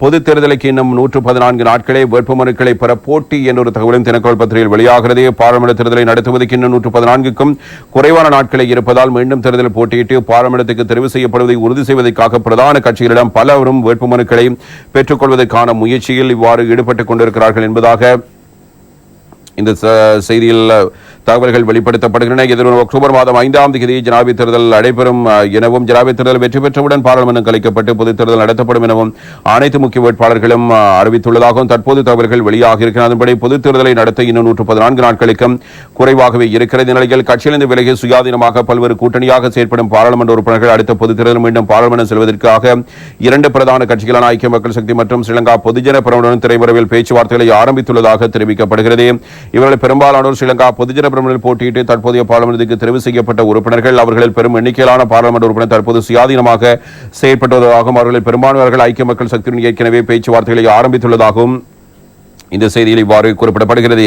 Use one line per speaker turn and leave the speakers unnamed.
பொது தேர்தலுக்கு இன்னும் நூற்று பதினான்கு நாட்களே வேட்புமனுக்களை பெற போட்டி என்ற ஒரு தகவலும் தினக்கோள் பத்திரிகையில் வெளியாகிறது. பாராளுமன்ற தேர்தலை நடத்துவதற்கு இன்னும் நூற்று பதினான்குக்கும் குறைவான நாட்களே இருப்பதால் மீண்டும் தேர்தல் போட்டியிட்டு பாராளுமன்றத்துக்கு தெரிவு செய்யப்படுவதை உறுதி செய்வதற்காக பிரதான கட்சிகளிடம் பலரும் வேட்புமனுக்களை பெற்றுக்கொள்வதற்கான முயற்சியில் இவ்வாறு ஈடுபட்டுக் கொண்டிருக்கிறார்கள் என்பதாக இந்த செய்தியில் தகவல்கள் வெளிப்படுத்தப்படுகின்றன. எதிர்வரும் அக்டோபர் மாதம் ஐந்தாம் தேதி ஜனாபி தேர்தல் நடைபெறும் எனவும் ஜனாபி தேர்தல் வெற்றி பெற்றவுடன் பாராளுமன்றம் கலைக்கப்பட்டு பொதுத் தேர்தல் நடத்தப்படும் எனவும் அனைத்து முக்கிய வேட்பாளர்களும் அறிவித்துள்ளதாகவும் தற்போது தகவல்கள் வெளியாக இருக்கிறது அதன்படி பொதுத் தேர்தலை நடத்த இன்னும் நூற்று பதினான்கு நாட்களுக்கும் குறைவாகவே இருக்கிறது. நிலையில் கட்சியிலிருந்து விலகி சுயாதீனமாக பல்வேறு கூட்டணியாக செயற்படும் பாராளுமன்ற உறுப்பினர்கள் அடுத்த பொதுத் தேர்தல் மீண்டும் பாராளுமன்றம் செல்வதற்காக இரண்டு பிரதான கட்சிகளான ஐக்கிய மக்கள் சக்தி மற்றும் ஸ்ரீலங்கா பொதுஜன பிரமுடன் திரைமறைவில் பேச்சுவார்த்தைகளை ஆரம்பித்துள்ளதாக தெரிவிக்கப்படுகிறது. இவர்கள் பெரும்பாலானோர் ஸ்ரீலங்கா பொதுஜன பிரமணில் போட்டியிட்டு தற்போதைய பாராளுமன்றத்துக்கு தெரிவு செய்யப்பட்ட உறுப்பினர்கள் அவர்களில் பெரும் எண்ணிக்கையிலான பாராளுமன்ற உறுப்பினர் தற்போது சுயாதீனமாக செயற்பட்டு வருவதாகவும் அவர்களில் பெரும்பான்மையாளர்கள் ஐக்கிய மக்கள் சக்தியுடன் ஏற்கனவே பேச்சுவார்த்தைகளை ஆரம்பித்துள்ளதாகவும் இந்த செய்தியில் இவ்வாறு குறிப்பிடப்படுகிறது.